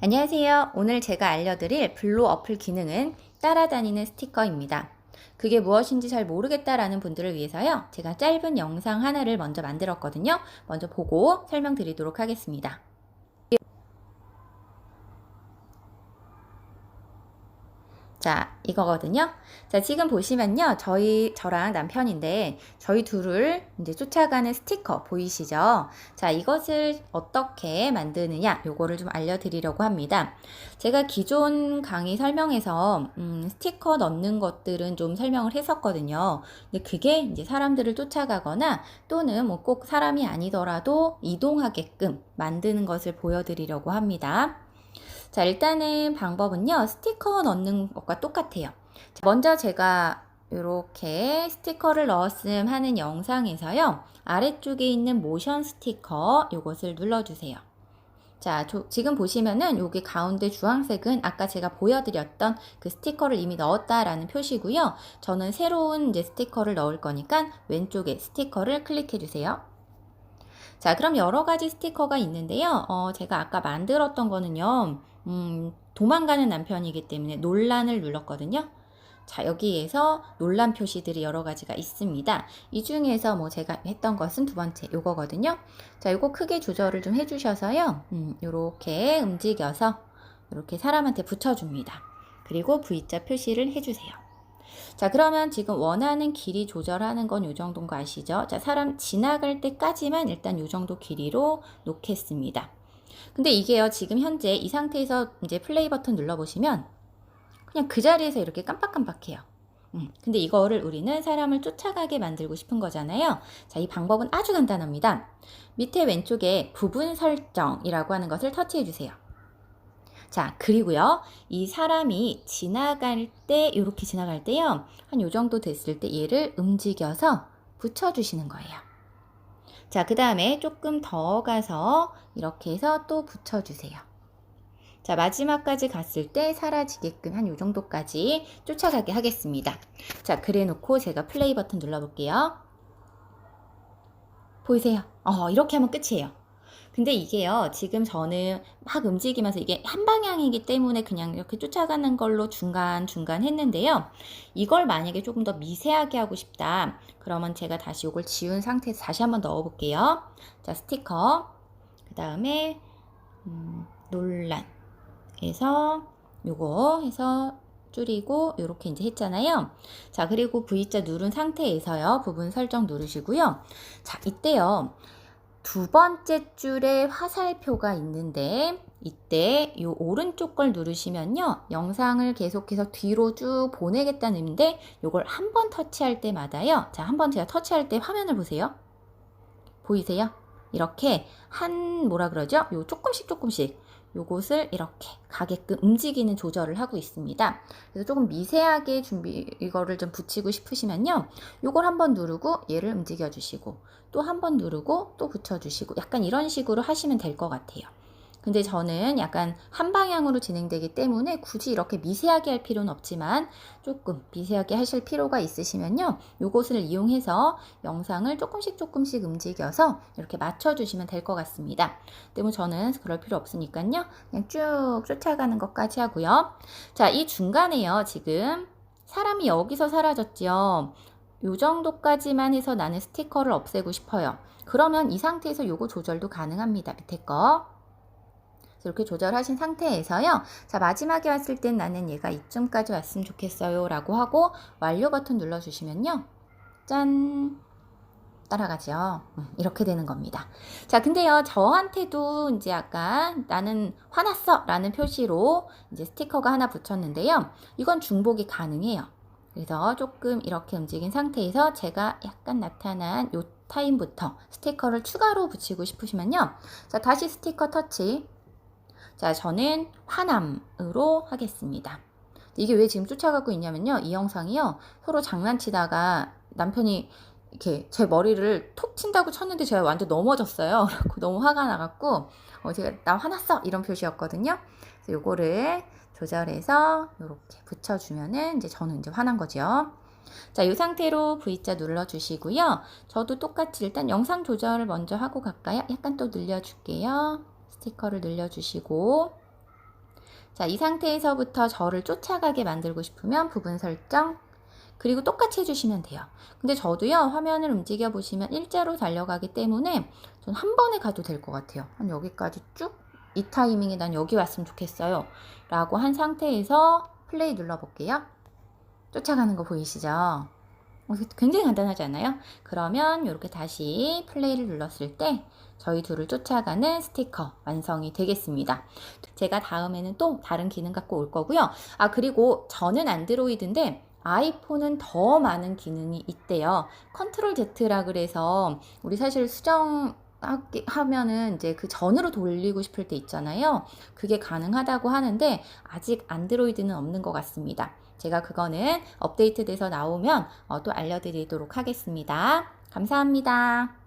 안녕하세요. 오늘 제가 알려드릴 블로 어플 기능은 따라다니는 스티커입니다. 그게 무엇인지 잘 모르겠다라는 분들을 위해서요. 제가 짧은 영상 하나를 먼저 만들었거든요. 먼저 보고 설명드리도록 하겠습니다. 자, 이거거든요. 자, 지금 보시면요. 저희, 저랑 남편인데, 저희 둘을 이제 쫓아가는 스티커 보이시죠? 자, 이것을 어떻게 만드느냐, 요거를 좀 알려드리려고 합니다. 제가 기존 강의 설명에서, 음, 스티커 넣는 것들은 좀 설명을 했었거든요. 근데 그게 이제 사람들을 쫓아가거나 또는 뭐 꼭 사람이 아니더라도 이동하게끔 만드는 것을 보여드리려고 합니다. 자, 일단은 방법은요, 스티커 넣는 것과 똑같아요. 자, 먼저 제가 이렇게 스티커를 넣었음 하는 영상에서요, 아래쪽에 있는 모션 스티커, 요것을 눌러주세요. 자, 조, 지금 보시면은 여기 가운데 주황색은 아까 제가 보여드렸던 그 스티커를 이미 넣었다라는 표시고요. 저는 새로운 이제 스티커를 넣을 거니까 왼쪽에 스티커를 클릭해 주세요. 자, 그럼 여러 가지 스티커가 있는데요. 어, 제가 아까 만들었던 거는요. 음, 도망가는 남편이기 때문에 논란을 눌렀거든요. 자, 여기에서 논란 표시들이 여러 가지가 있습니다. 이 중에서 뭐 제가 했던 것은 두 번째 요거거든요. 자, 요거 크게 조절을 좀 해주셔서요. 음, 요렇게 움직여서 이렇게 사람한테 붙여줍니다. 그리고 V자 표시를 해주세요. 자, 그러면 지금 원하는 길이 조절하는 건 요 정도인 거 아시죠? 자, 사람 지나갈 때까지만 일단 요 정도 길이로 놓겠습니다. 근데 이게요, 지금 현재 이 상태에서 이제 플레이 버튼 눌러보시면 그냥 그 자리에서 이렇게 깜빡깜빡해요. 음, 근데 이거를 우리는 사람을 쫓아가게 만들고 싶은 거잖아요. 자, 이 방법은 아주 간단합니다. 밑에 왼쪽에 부분 설정이라고 하는 것을 터치해 주세요. 자, 그리고요. 이 사람이 지나갈 때, 이렇게 지나갈 때요. 한 요 정도 됐을 때 얘를 움직여서 붙여주시는 거예요. 자, 그 다음에 조금 더 가서 이렇게 해서 또 붙여주세요. 자, 마지막까지 갔을 때 사라지게끔 한 요 정도까지 쫓아가게 하겠습니다. 자, 그래 놓고 제가 플레이 버튼 눌러볼게요. 보이세요? 어, 이렇게 하면 끝이에요. 근데 이게요, 지금 저는 막 움직이면서 이게 한 방향이기 때문에 그냥 이렇게 쫓아가는 걸로 중간중간 했는데요. 이걸 만약에 조금 더 미세하게 하고 싶다. 그러면 제가 다시 이걸 지운 상태에서 다시 한번 넣어 볼게요. 자, 스티커. 그 다음에, 음, 논란에서 요거 해서 줄이고 이렇게 이제 했잖아요. 자, 그리고 V자 누른 상태에서요. 부분 설정 누르시고요. 자, 이때요. 두 번째 줄에 화살표가 있는데 이때 이 오른쪽 걸 누르시면요. 영상을 계속해서 뒤로 쭉 보내겠다는 의미인데 이걸 한 번 터치할 때마다요. 자, 한 번 제가 터치할 때 화면을 보세요. 보이세요? 이렇게 한 뭐라 그러죠? 요 조금씩 조금씩 요것을 이렇게 가게끔 움직이는 조절을 하고 있습니다. 그래서 조금 미세하게 준비 이거를 좀 붙이고 싶으시면요. 요걸 한번 누르고 얘를 움직여 주시고 또 한번 누르고 또 붙여 주시고 약간 이런 식으로 하시면 될 것 같아요. 근데 저는 약간 한 방향으로 진행되기 때문에 굳이 이렇게 미세하게 할 필요는 없지만 조금 미세하게 하실 필요가 있으시면요. 요것을 이용해서 영상을 조금씩 조금씩 움직여서 이렇게 맞춰주시면 될 것 같습니다. 때문에 저는 그럴 필요 없으니까요. 그냥 쭉 쫓아가는 것까지 하고요. 자, 이 중간에요. 지금 사람이 여기서 사라졌죠. 요 정도까지만 해서 나는 스티커를 없애고 싶어요. 그러면 이 상태에서 요거 조절도 가능합니다. 밑에 거. 이렇게 조절하신 상태에서요. 자, 마지막에 왔을 땐 나는 얘가 이쯤까지 왔으면 좋겠어요. 라고 하고 완료 버튼 눌러주시면요. 짠! 따라가죠. 음, 이렇게 되는 겁니다. 자, 근데요, 저한테도 이제 약간 나는 화났어! 라는 표시로 이제 스티커가 하나 붙였는데요. 이건 중복이 가능해요. 그래서 조금 이렇게 움직인 상태에서 제가 약간 나타난 요 타임부터 스티커를 추가로 붙이고 싶으시면요. 자, 다시 스티커 터치. 자, 저는 화남으로 하겠습니다. 이게 왜 지금 쫓아가고 있냐면요. 이 영상이요. 서로 장난치다가 남편이 이렇게 제 머리를 톡 친다고 쳤는데 제가 완전 넘어졌어요. 너무 화가 나갖고 어, 제가 나 화났어 이런 표시였거든요. 그래서 요거를 조절해서 이렇게 붙여주면은 이제 저는 이제 화난 거죠. 자, 이 상태로 V자 눌러주시고요. 저도 똑같이 일단 영상 조절을 먼저 하고 갈까요? 약간 또 늘려줄게요. 스티커를 늘려주시고 자, 이 상태에서부터 저를 쫓아가게 만들고 싶으면 부분 설정, 그리고 똑같이 해주시면 돼요. 근데 저도요, 화면을 움직여 보시면 일자로 달려가기 때문에 전 한 번에 가도 될 것 같아요. 한 여기까지 쭉, 이 타이밍에 난 여기 왔으면 좋겠어요. 라고 한 상태에서 플레이 눌러볼게요. 쫓아가는 거 보이시죠? 어, 굉장히 간단하지 않아요? 그러면 이렇게 다시 플레이를 눌렀을 때 저희 둘을 쫓아가는 스티커 완성이 되겠습니다. 제가 다음에는 또 다른 기능 갖고 올 거고요. 아, 그리고 저는 안드로이드인데 아이폰은 더 많은 기능이 있대요. 컨트롤 Z라 그래서 우리 사실 수정 하기- 하면은 이제 그 전으로 돌리고 싶을 때 있잖아요. 그게 가능하다고 하는데 아직 안드로이드는 없는 것 같습니다. 제가 그거는 업데이트 돼서 나오면 어, 또 알려드리도록 하겠습니다. 감사합니다.